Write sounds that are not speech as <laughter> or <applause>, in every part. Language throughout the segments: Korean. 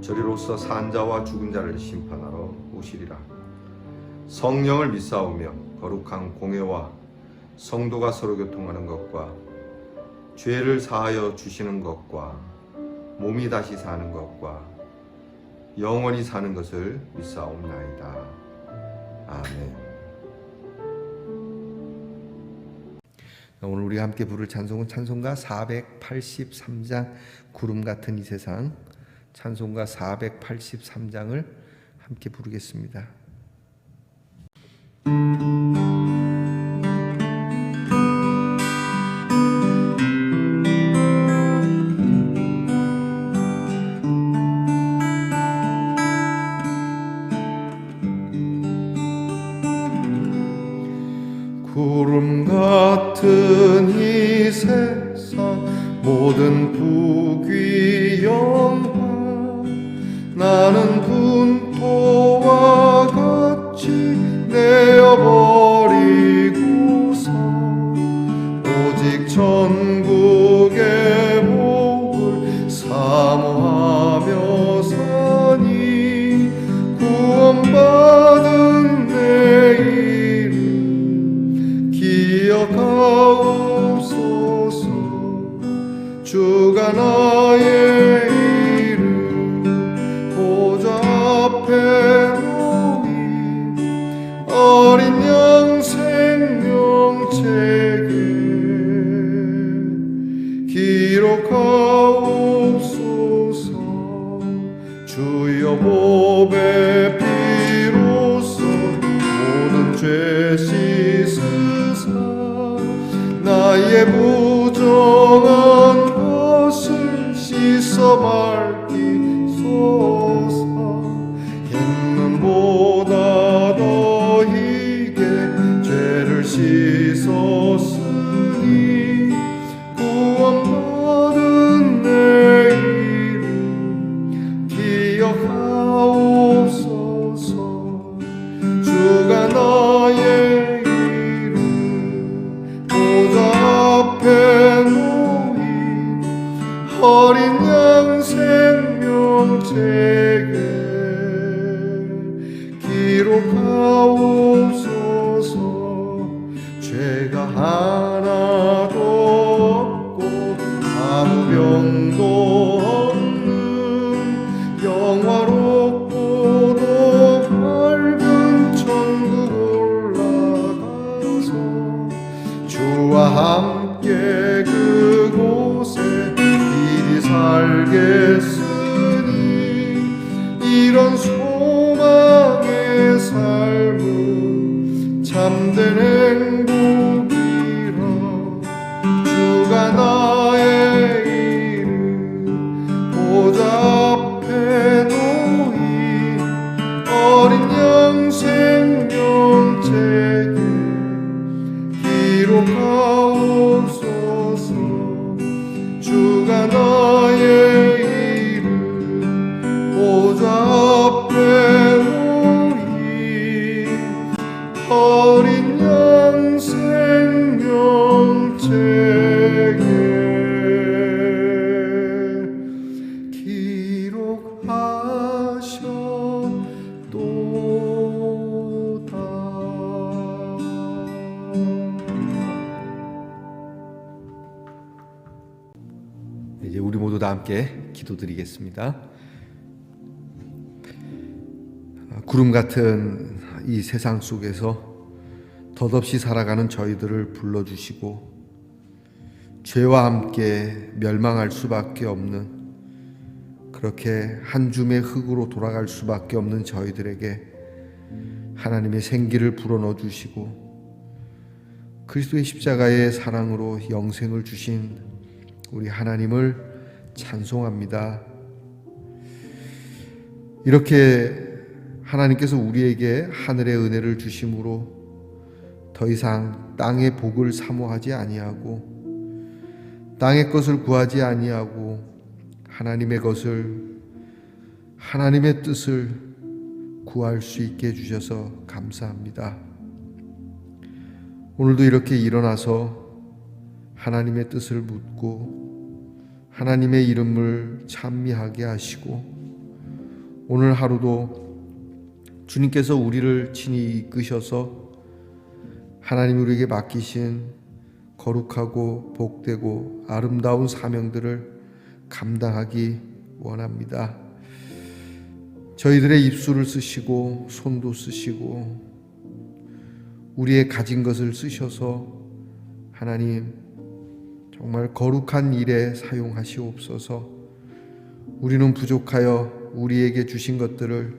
저리로서 산 자와 죽은 자를 심판하러 오시리라 성령을 믿사오며 거룩한 공회와 성도가 서로 교통하는 것과 죄를 사하여 주시는 것과 몸이 다시 사는 것과 영원히 사는 것을 믿사옵나이다. 아멘. 오늘 우리가 함께 부를 찬송은 찬송가 483장 구름 같은 이 세상 찬송가 483장을 함께 부르겠습니다. 오직 죄 이 이제 우리 모두 다 함께 기도드리겠습니다. 구름 같은 이 세상 속에서 덧없이 살아가는 저희들을 불러주시고 죄와 함께 멸망할 수밖에 없는 그렇게 한 줌의 흙으로 돌아갈 수밖에 없는 저희들에게 하나님의 생기를 불어넣어 주시고 그리스도의 십자가의 사랑으로 영생을 주신 우리 하나님을 찬송합니다. 이렇게 하나님께서 우리에게 하늘의 은혜를 주심으로 더 이상 땅의 복을 사모하지 아니하고 땅의 것을 구하지 아니하고 하나님의 것을 하나님의 뜻을 구할 수 있게 해 주셔서 감사합니다. 오늘도 이렇게 일어나서 하나님의 뜻을 묻고 하나님의 이름을 찬미하게 하시고 오늘 하루도 주님께서 우리를 친히 이끄셔서 하나님 우리에게 맡기신 거룩하고 복되고 아름다운 사명들을 감당하기 원합니다. 저희들의 입술을 쓰시고 손도 쓰시고 우리의 가진 것을 쓰셔서 하나님 정말 거룩한 일에 사용하시옵소서. 우리는 부족하여 우리에게 주신 것들을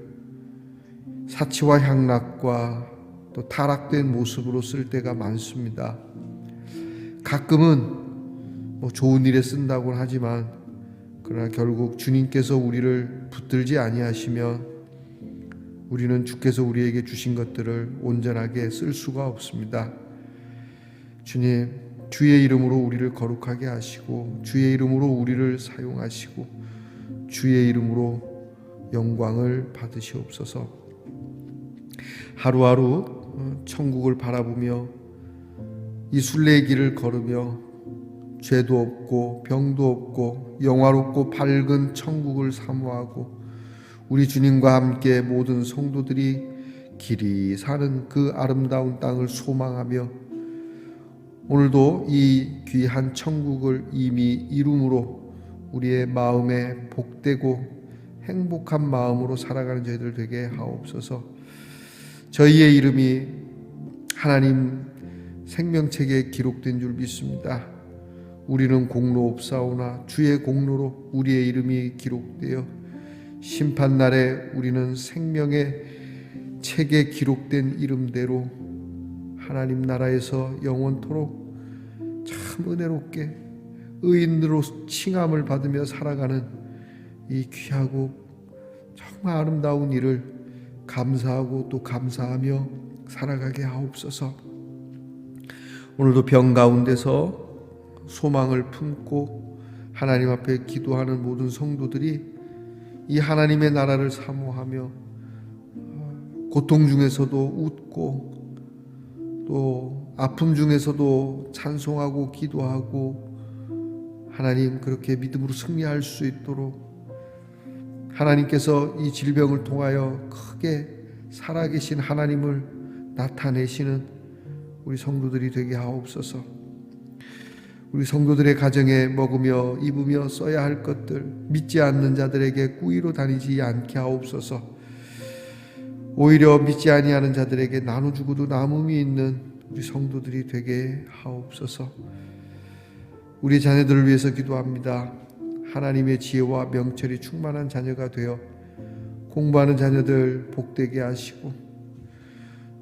사치와 향락과 또 타락된 모습으로 쓸 때가 많습니다. 가끔은 뭐 좋은 일에 쓴다고 하지만 그러나 결국 주님께서 우리를 붙들지 아니하시면 우리는 주께서 우리에게 주신 것들을 온전하게 쓸 수가 없습니다. 주님, 주의 이름으로 우리를 거룩하게 하시고 주의 이름으로 우리를 사용하시고 주의 이름으로 영광을 받으시옵소서. 하루하루 어, 천국을 바라보며 이 순례의 길을 걸으며 죄도 없고 병도 없고 영화롭고 밝은 천국을 사모하고 우리 주님과 함께 모든 성도들이 길이 사는 그 아름다운 땅을 소망하며 오늘도 이 귀한 천국을 이미 이룸으로 우리의 마음에 복되고 행복한 마음으로 살아가는 저희들 되게 하옵소서. 저희의 이름이 하나님 생명책에 기록된 줄 믿습니다. 우리는 공로 없사오나 주의 공로로 우리의 이름이 기록되어 심판 날에 우리는 생명의 책에 기록된 이름대로 하나님 나라에서 영원토록 참 은혜롭게 의인으로 칭함을 받으며 살아가는 이 귀하고 정말 아름다운 일을 감사하고 또 감사하며 살아가게 하옵소서. 오늘도 병 가운데서 소망을 품고 하나님 앞에 기도하는 모든 성도들이 이 하나님의 나라를 사모하며 고통 중에서도 웃고 또 아픔 중에서도 찬송하고 기도하고 하나님 그렇게 믿음으로 승리할 수 있도록 하나님께서 이 질병을 통하여 크게 살아계신 하나님을 나타내시는 우리 성도들이 되게 하옵소서. 우리 성도들의 가정에 먹으며 입으며 써야 할 것들 믿지 않는 자들에게 꾸이로 다니지 않게 하옵소서. 오히려 믿지 아니하는 자들에게 나눠주고도 남음이 있는 우리 성도들이 되게 하옵소서. 우리 자녀들을 위해서 기도합니다. 하나님의 지혜와 명철이 충만한 자녀가 되어 공부하는 자녀들 복되게 하시고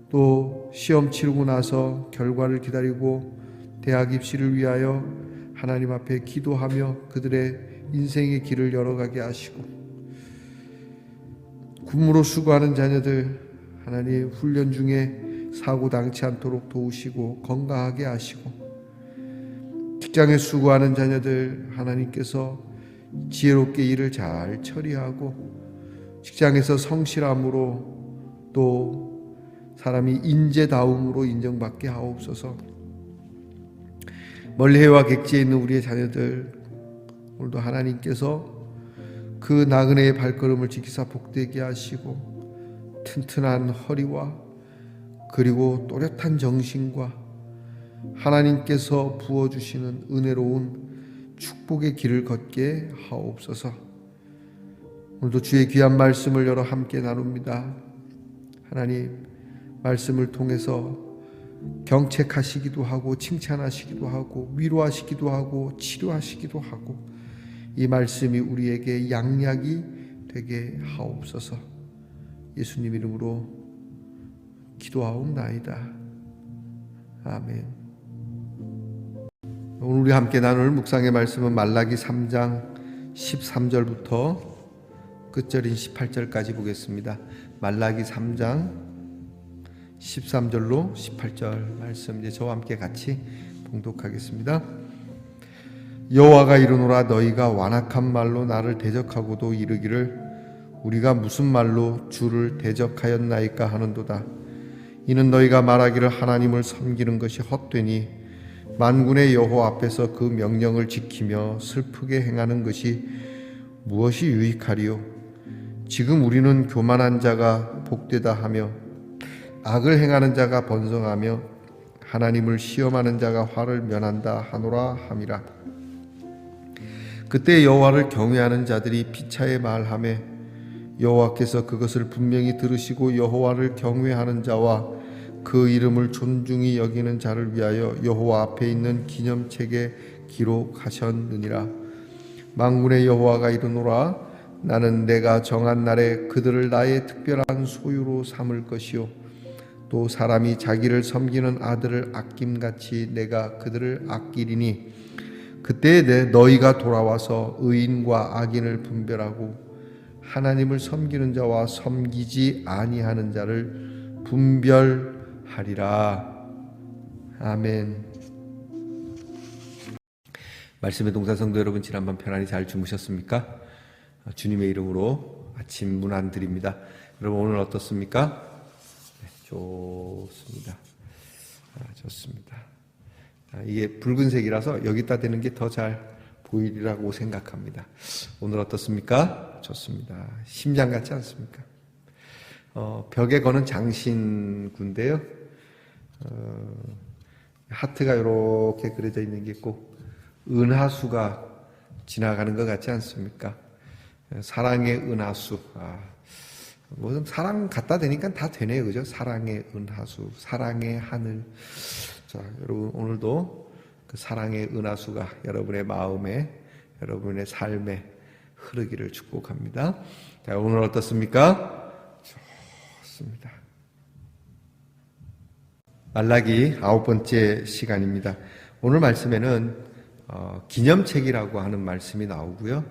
또 시험 치르고 나서 결과를 기다리고 대학 입시를 위하여 하나님 앞에 기도하며 그들의 인생의 길을 열어가게 하시고 군무로 수고하는 자녀들 하나님 훈련 중에 사고 당치 않도록 도우시고 건강하게 하시고 직장에 수고하는 자녀들 하나님께서 지혜롭게 일을 잘 처리하고 직장에서 성실함으로 또 사람이 인재다움으로 인정받게 하옵소서. 멀리 해와 객지에 있는 우리의 자녀들 오늘도 하나님께서 그 나그네의 발걸음을 지키사 복되게 하시고 튼튼한 허리와 그리고 또렷한 정신과 하나님께서 부어주시는 은혜로운 축복의 길을 걷게 하옵소서. 오늘도 주의 귀한 말씀을 열어 함께 나눕니다. 하나님 말씀을 통해서 경책하시기도 하고 칭찬하시기도 하고 위로하시기도 하고 치료하시기도 하고 이 말씀이 우리에게 양약이 되게 하옵소서. 예수님 이름으로 기도하옵나이다. 아멘. 오늘 우리 함께 나눌 묵상의 말씀은 말라기 3장 13절부터 끝절인 18절까지 보겠습니다. 말라기 3장 13절로 18절 말씀 이제 저와 함께 같이 봉독하겠습니다. 여호와가 이르노라 너희가 완악한 말로 나를 대적하고도 이르기를 우리가 무슨 말로 주를 대적하였나이까 하는도다. 이는 너희가 말하기를 하나님을 섬기는 것이 헛되니 만군의 여호와 앞에서 그 명령을 지키며 슬프게 행하는 것이 무엇이 유익하리요? 지금 우리는 교만한 자가 복되다 하며 악을 행하는 자가 번성하며 하나님을 시험하는 자가 화를 면한다 하노라 함이라. 그때 여호와를 경외하는 자들이 피차에 말하매 여호와께서 그것을 분명히 들으시고 여호와를 경외하는 자와 그 이름을 존중히 여기는 자를 위하여 여호와 앞에 있는 기념책에 기록하셨느니라. 만군의 여호와가 이르노라 나는 내가 정한 날에 그들을 나의 특별한 소유로 삼을 것이요 또 사람이 자기를 섬기는 아들을 아낌같이 내가 그들을 아끼리니 그때에 내 너희가 돌아와서 의인과 악인을 분별하고 하나님을 섬기는 자와 섬기지 아니하는 자를 분별 하리라. 아멘. 말씀의 동사 성도 여러분 지난밤 편안히 잘 주무셨습니까? 주님의 이름으로 아침 문안 드립니다. 여러분 오늘 어떻습니까? 네, 좋습니다. 아, 좋습니다. 아, 이게 붉은색이라서 여기다 대는 게 더 잘 보이리라고 생각합니다. 오늘 어떻습니까? 좋습니다. 심장 같지 않습니까? 어, 벽에 거는 장신구인데요. 어, 하트가 이렇게 그려져 있는 게 있고 은하수가 지나가는 것 같지 않습니까? 사랑의 은하수. 아, 뭐좀 사랑 갖다 대니까 다 되네요. 그죠? 사랑의 은하수, 사랑의 하늘. 자, 여러분 오늘도 그 사랑의 은하수가 여러분의 마음에, 여러분의 삶에 흐르기를 축복합니다. 자, 오늘 어떻습니까? 좋습니다. 말라기 아홉 번째 시간입니다. 오늘 말씀에는 어, 기념책이라고 하는 말씀이 나오고요.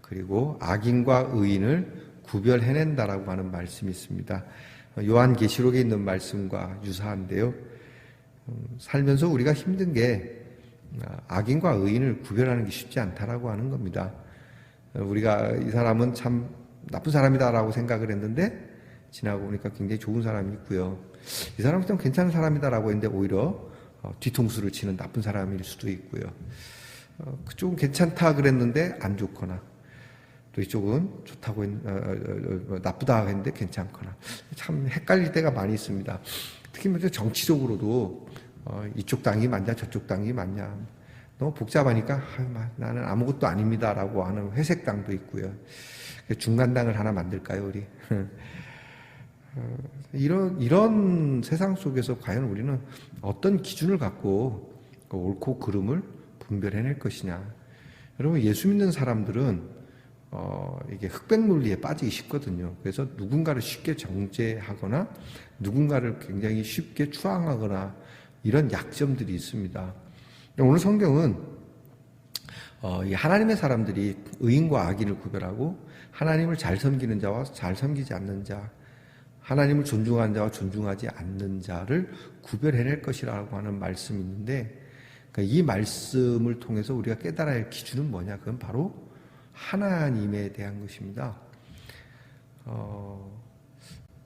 그리고 악인과 의인을 구별해낸다라고 하는 말씀이 있습니다. 요한계시록에 있는 말씀과 유사한데요. 음, 살면서 우리가 힘든 게 아, 악인과 의인을 구별하는 게 쉽지 않다라고 하는 겁니다. 우리가 이 사람은 참 나쁜 사람이다라고 생각을 했는데 지나고 보니까 굉장히 좋은 사람이 있고요. 이 사람은 좀 괜찮은 사람이다라고 했는데 오히려 어, 뒤통수를 치는 나쁜 사람일 수도 있고요. 어, 그쪽은 괜찮다 그랬는데 안 좋거나 또 이쪽은 좋다고 했, 어, 어, 어, 나쁘다 했는데 괜찮거나 참 헷갈릴 때가 많이 있습니다. 특히 먼저 정치적으로도 어, 이쪽 당이 맞냐 저쪽 당이 맞냐 너무 복잡하니까 아, 나는 아무것도 아닙니다라고 하는 회색 당도 있고요. 중간 당을 하나 만들까요 우리? <laughs> 어, 이런 이런 세상 속에서 과연 우리는 어떤 기준을 갖고 그 옳고 그름을 분별해낼 것이냐? 여러분 예수 믿는 사람들은 어, 이게 흑백 논리에 빠지기 쉽거든요. 그래서 누군가를 쉽게 정죄하거나 누군가를 굉장히 쉽게 추앙하거나 이런 약점들이 있습니다. 오늘 성경은 어, 이 하나님의 사람들이 의인과 악인을 구별하고 하나님을 잘 섬기는 자와 잘 섬기지 않는 자, 하나님을 존중하는 자와 존중하지 않는 자를 구별해낼 것이라고 하는 말씀이 있는데 그러니까 이 말씀을 통해서 우리가 깨달아야 할 기준은 뭐냐? 그건 바로 하나님에 대한 것입니다. 어,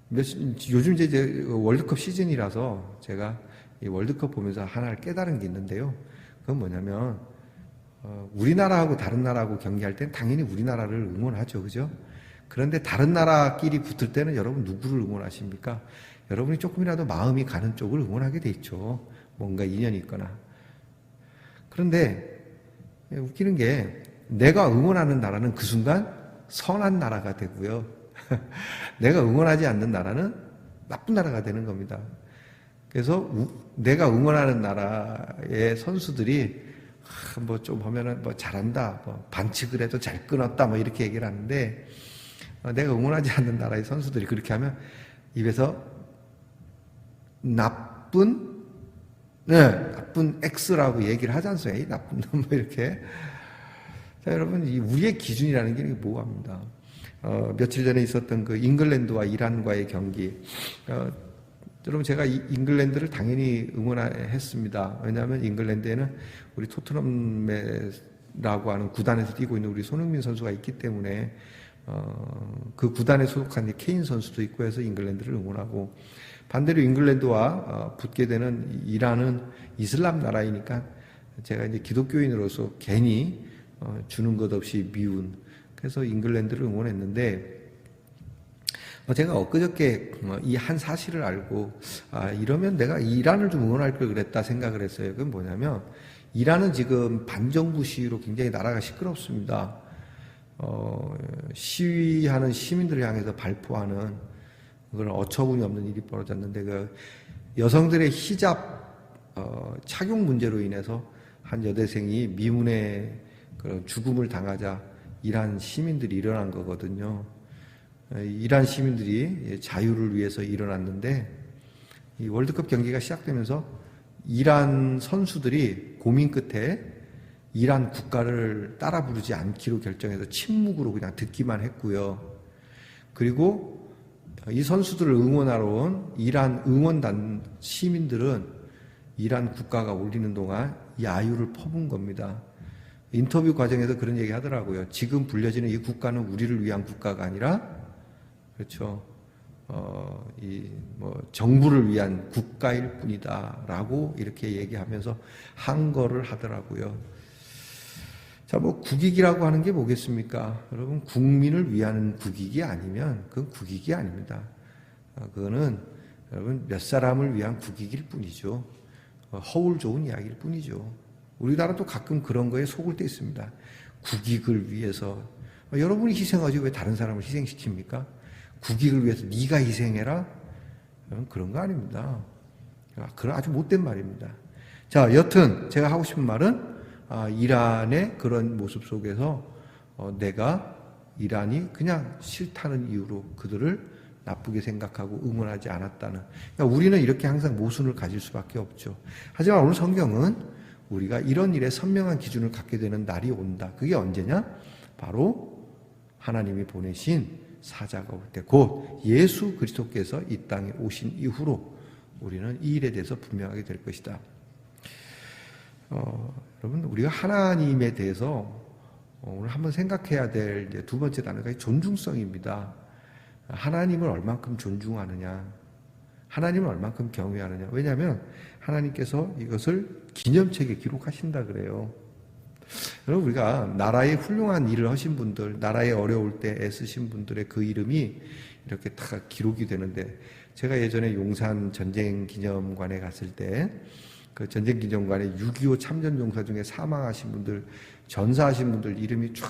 몇, 요즘 이제 월드컵 시즌이라서 제가 이 월드컵 보면서 하나를 깨달은 게 있는데요. 그건 뭐냐면, 어, 우리나라하고 다른 나라하고 경기할 땐 당연히 우리나라를 응원하죠. 그죠? 그런데 다른 나라끼리 붙을 때는 여러분 누구를 응원하십니까? 여러분이 조금이라도 마음이 가는 쪽을 응원하게 돼 있죠. 뭔가 인연이 있거나. 그런데 웃기는 게 내가 응원하는 나라는 그 순간 선한 나라가 되고요. <laughs> 내가 응원하지 않는 나라는 나쁜 나라가 되는 겁니다. 그래서 내가 응원하는 나라의 선수들이 뭐좀 하면은 뭐 잘한다, 뭐 반칙을 해도 잘 끊었다, 뭐 이렇게 얘기를 하는데 어, 내가 응원하지 않는 나라의 선수들이 그렇게 하면 입에서 나쁜 네, 나쁜 X라고 얘기를 하지 않습니까? 나쁜 놈, 뭐 이렇게. 자, 여러분, 이 우리의 기준이라는 게 뭐합니다. 어, 며칠 전에 있었던 그 잉글랜드와 이란과의 경기. 어, 여러분 제가 이 잉글랜드를 당연히 응원했습니다. 왜냐하면 잉글랜드에는 우리 토트넘라고 하는 구단에서 뛰고 있는 우리 손흥민 선수가 있기 때문에 어, 그 구단에 소속한 케인 선수도 있고 해서 잉글랜드를 응원하고 반대로 잉글랜드와 어, 붙게 되는 이란은 이슬람 나라이니까 제가 이제 기독교인으로서 괜히 어, 주는 것 없이 미운 그래서 잉글랜드를 응원했는데 어, 제가 엊그저께 이 한 사실을 알고 아 이러면 내가 이란을 좀 응원할 걸 그랬다 생각을 했어요. 그건 뭐냐면 이란은 지금 반정부 시위로 굉장히 나라가 시끄럽습니다. 어, 시위하는 시민들을 향해서 발포하는 그런 어처구니 없는 일이 벌어졌는데 그 여성들의 히잡 어, 착용 문제로 인해서 한 여대생이 미문의 그런 죽음을 당하자 이란 시민들이 일어난 거거든요. 이란 시민들이 자유를 위해서 일어났는데 이 월드컵 경기가 시작되면서 이란 선수들이 고민 끝에 이란 국가를 따라 부르지 않기로 결정해서 침묵으로 그냥 듣기만 했고요. 그리고 이 선수들을 응원하러 온 이란 응원단 시민들은 이란 국가가 올리는 동안 이 아유를 퍼본 겁니다. 인터뷰 과정에서 그런 얘기 하더라고요. 지금 불려지는 이 국가는 우리를 위한 국가가 아니라, 그렇죠. 어, 이, 뭐, 정부를 위한 국가일 뿐이다. 라고 이렇게 얘기하면서 한 거를 하더라고요. 자, 뭐, 국익이라고 하는 게 뭐겠습니까? 여러분, 국민을 위한 국익이 아니면 그건 국익이 아닙니다. 어, 그거는 여러분, 몇 사람을 위한 국익일 뿐이죠. 어, 허울 좋은 이야기일 뿐이죠. 우리나라도 가끔 그런 거에 속을 때 있습니다. 국익을 위해서. 어, 여러분이 희생하지 왜 다른 사람을 희생시킵니까? 국익을 위해서 네가 희생해라? 그런 거 아닙니다. 아, 그런 아주 못된 말입니다. 자, 여튼 제가 하고 싶은 말은 아, 이란의 그런 모습 속에서 어, 내가 이란이 그냥 싫다는 이유로 그들을 나쁘게 생각하고 응원하지 않았다는. 그러니까 우리는 이렇게 항상 모순을 가질 수밖에 없죠. 하지만 오늘 성경은 우리가 이런 일에 선명한 기준을 갖게 되는 날이 온다. 그게 언제냐? 바로 하나님이 보내신 사자가 올 때, 곧 예수 그리스도께서 이 땅에 오신 이후로 우리는 이 일에 대해서 분명하게 될 것이다. 어, 여러분, 우리가 하나님에 대해서 오늘 한번 생각해야 될 두 번째 단어가 존중성입니다. 하나님을 얼만큼 존중하느냐, 하나님을 얼만큼 경외하느냐. 왜냐하면 하나님께서 이것을 기념책에 기록하신다 그래요. 여러분 우리가 나라의 훌륭한 일을 하신 분들, 나라에 어려울 때 애쓰신 분들의 그 이름이 이렇게 다 기록이 되는데 제가 예전에 용산 전쟁 기념관에 갔을 때 그 전쟁 기념관에 6.25 참전 용사 중에 사망하신 분들, 전사하신 분들 이름이 쫙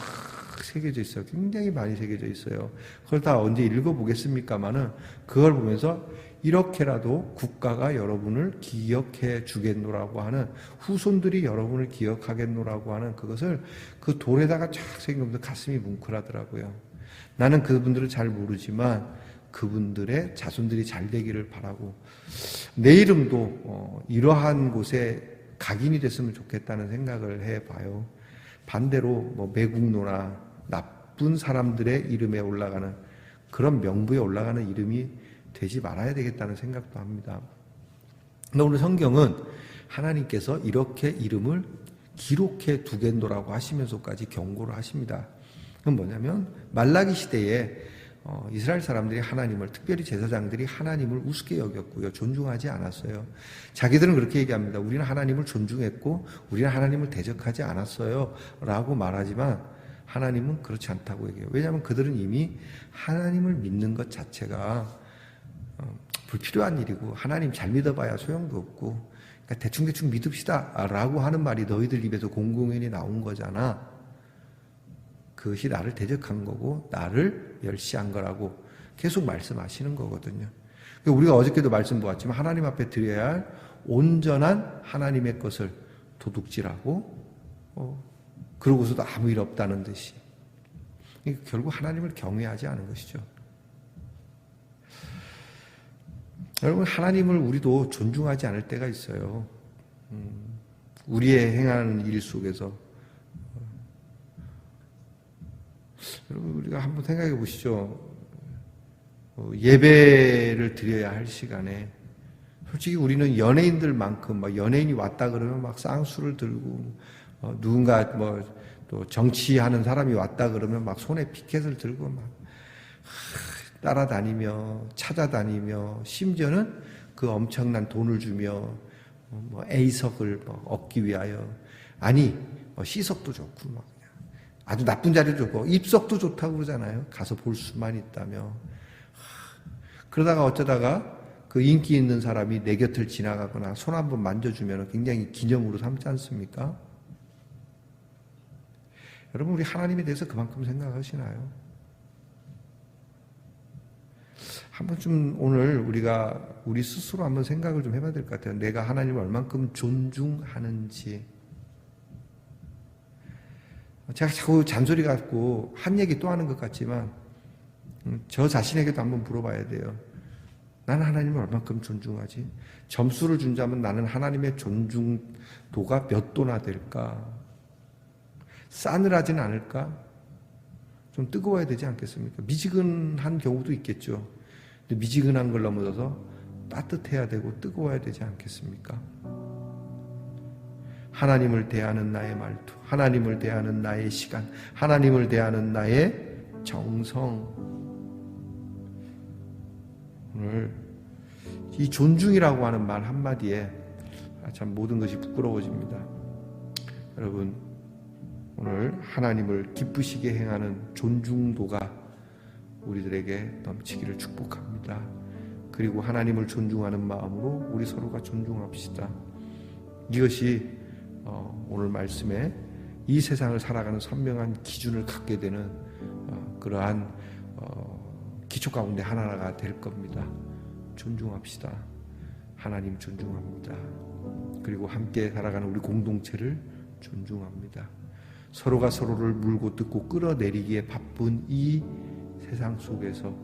새겨져 있어요. 굉장히 많이 새겨져 있어요. 그걸 다 언제 읽어보겠습니까만은 그걸 보면서 이렇게라도 국가가 여러분을 기억해 주겠노라고 하는 후손들이 여러분을 기억하겠노라고 하는 그것을 그 돌에다가 쫙 새기면서 가슴이 뭉클하더라고요. 나는 그분들을 잘 모르지만 그분들의 자손들이 잘 되기를 바라고 내 이름도 어, 이러한 곳에 각인이 됐으면 좋겠다는 생각을 해봐요. 반대로 뭐 매국노나 나쁜 사람들의 이름에 올라가는 그런 명부에 올라가는 이름이 되지 말아야 되겠다는 생각도 합니다. 근데 오늘 성경은 하나님께서 이렇게 이름을 기록해 두겠노라고 하시면서까지 경고를 하십니다. 그건 뭐냐면 말라기 시대에 어, 이스라엘 사람들이 하나님을 특별히 제사장들이 하나님을 우습게 여겼고요. 존중하지 않았어요. 자기들은 그렇게 얘기합니다. 우리는 하나님을 존중했고 우리는 하나님을 대적하지 않았어요. 라고 말하지만 하나님은 그렇지 않다고 얘기해요. 왜냐하면 그들은 이미 하나님을 믿는 것 자체가 어, 불필요한 일이고 하나님 잘 믿어봐야 소용도 없고 그러니까 대충대충 믿읍시다 라고 하는 말이 너희들 입에서 공공연히 나온 거잖아. 그것이 나를 대적한 거고 나를 멸시한 거라고 계속 말씀하시는 거거든요. 그러니까 우리가 어저께도 말씀 보았지만 하나님 앞에 드려야 할 온전한 하나님의 것을 도둑질하고 어, 그러고서도 아무 일 없다는 듯이 결국 하나님을 경외하지 않은 것이죠. 여러분 하나님을 우리도 존중하지 않을 때가 있어요. 음, 우리의 행하는 일 속에서 여러분 우리가 한번 생각해 보시죠. 어, 예배를 드려야 할 시간에 솔직히 우리는 연예인들만큼 막 연예인이 왔다 그러면 막 쌍수를 들고 어, 누군가 뭐 또 정치하는 사람이 왔다 그러면 막 손에 피켓을 들고 막 하, 따라다니며 찾아다니며 심지어는 그 엄청난 돈을 주며 어, 뭐 A석을 뭐 얻기 위하여 아니 뭐 C석도 좋고 막 아주 나쁜 자리도 좋고 입석도 좋다고 그러잖아요. 가서 볼 수만 있다며 하, 그러다가 어쩌다가 그 인기 있는 사람이 내 곁을 지나가거나 손 한 번 만져주면 굉장히 기념으로 삼지 않습니까? 여러분 우리 하나님에 대해서 그만큼 생각하시나요? 한번 좀 오늘 우리가 우리 스스로 한번 생각을 좀 해봐야 될 것 같아요. 내가 하나님을 얼만큼 존중하는지. 제가 자꾸 잔소리 갖고 한 얘기 또 하는 것 같지만 음, 저 자신에게도 한번 물어봐야 돼요. 나는 하나님을 얼만큼 존중하지? 점수를 준다면 나는 하나님의 존중도가 몇 도나 될까? 싸늘하진 않을까? 좀 뜨거워야 되지 않겠습니까? 미지근한 경우도 있겠죠. 근데 미지근한 걸 넘어서서 따뜻해야 되고 뜨거워야 되지 않겠습니까? 하나님을 대하는 나의 말투, 하나님을 대하는 나의 시간, 하나님을 대하는 나의 정성. 오늘 이 존중이라고 하는 말 한마디에 참 모든 것이 부끄러워집니다. 여러분, 오늘 하나님을 기쁘시게 행하는 존중도가 우리들에게 넘치기를 축복합니다. 그리고 하나님을 존중하는 마음으로 우리 서로가 존중합시다. 이것이 어, 오늘 말씀에 이 세상을 살아가는 선명한 기준을 갖게 되는 어, 그러한 어, 기초 가운데 하나가 될 겁니다. 존중합시다. 하나님 존중합니다. 그리고 함께 살아가는 우리 공동체를 존중합니다. 서로가 서로를 물고 뜯고 끌어내리기에 바쁜 이 세상 속에서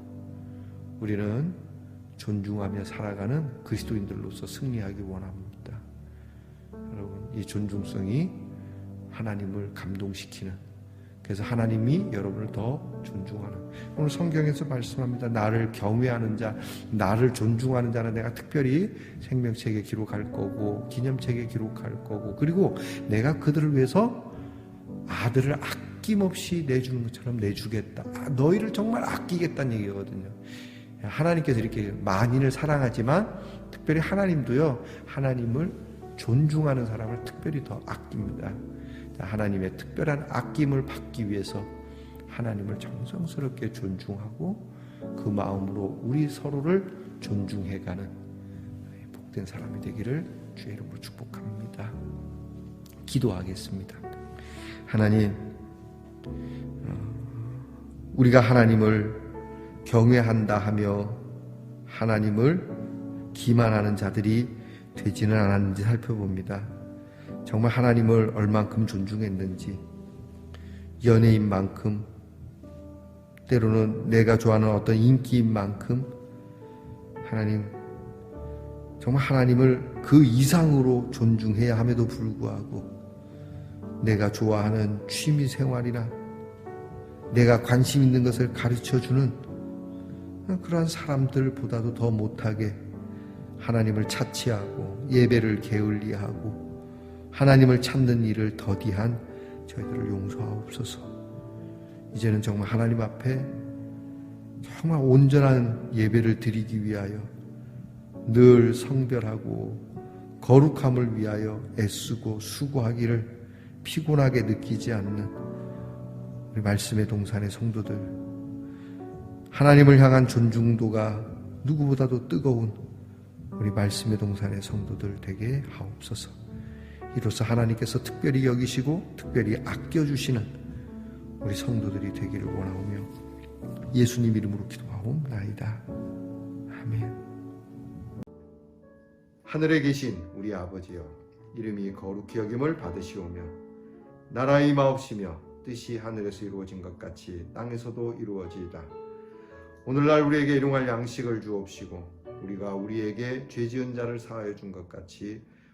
우리는 존중하며 살아가는 그리스도인들로서 승리하기 원합니다. 여러분, 이 존중성이 하나님을 감동시키는 그래서 하나님이 여러분을 더 존중하는 오늘 성경에서 말씀합니다. 나를 경외하는 자, 나를 존중하는 자는 내가 특별히 생명책에 기록할 거고 기념책에 기록할 거고 그리고 내가 그들을 위해서 아들을 아낌없이 내주는 것처럼 내주겠다. 아, 너희를 정말 아끼겠다는 얘기거든요. 하나님께서 이렇게 만인을 사랑하지만 특별히 하나님도요, 하나님을 존중하는 사람을 특별히 더 아낍니다. 하나님의 특별한 아낌을 받기 위해서 하나님을 정성스럽게 존중하고 그 마음으로 우리 서로를 존중해가는 복된 사람이 되기를 주의 이름으로 축복합니다. 기도하겠습니다. 하나님, 어, 우리가 하나님을 경외한다 하며 하나님을 기만하는 자들이 되지는 않았는지 살펴봅니다. 정말 하나님을 얼만큼 존중했는지, 연예인 만큼, 때로는 내가 좋아하는 어떤 인기인 만큼, 하나님, 정말 하나님을 그 이상으로 존중해야 함에도 불구하고, 내가 좋아하는 취미 생활이나 내가 관심 있는 것을 가르쳐 주는 그러한 사람들보다도 더 못하게 하나님을 차치하고 예배를 게을리하고 하나님을 찾는 일을 더디한 저희들을 용서하옵소서. 이제는 정말 하나님 앞에 정말 온전한 예배를 드리기 위하여 늘 성별하고 거룩함을 위하여 애쓰고 수고하기를 피곤하게 느끼지 않는 우리 말씀의 동산의 성도들 하나님을 향한 존중도가 누구보다도 뜨거운 우리 말씀의 동산의 성도들 되게 하옵소서. 이로써 하나님께서 특별히 여기시고 특별히 아껴주시는 우리 성도들이 되기를 원하오며 예수님 이름으로 기도하옵나이다. 아멘. 하늘에 계신 우리 아버지여 이름이 거룩히 여김을 받으시오며 나라의 마옵시며 뜻이 하늘에서 이루어진 것 같이 땅에서도 이루어지이다. 오늘날 우리에게 일용할 양식을 주옵시고 우리가 우리에게 죄 지은 자를 사하여 준 것 같이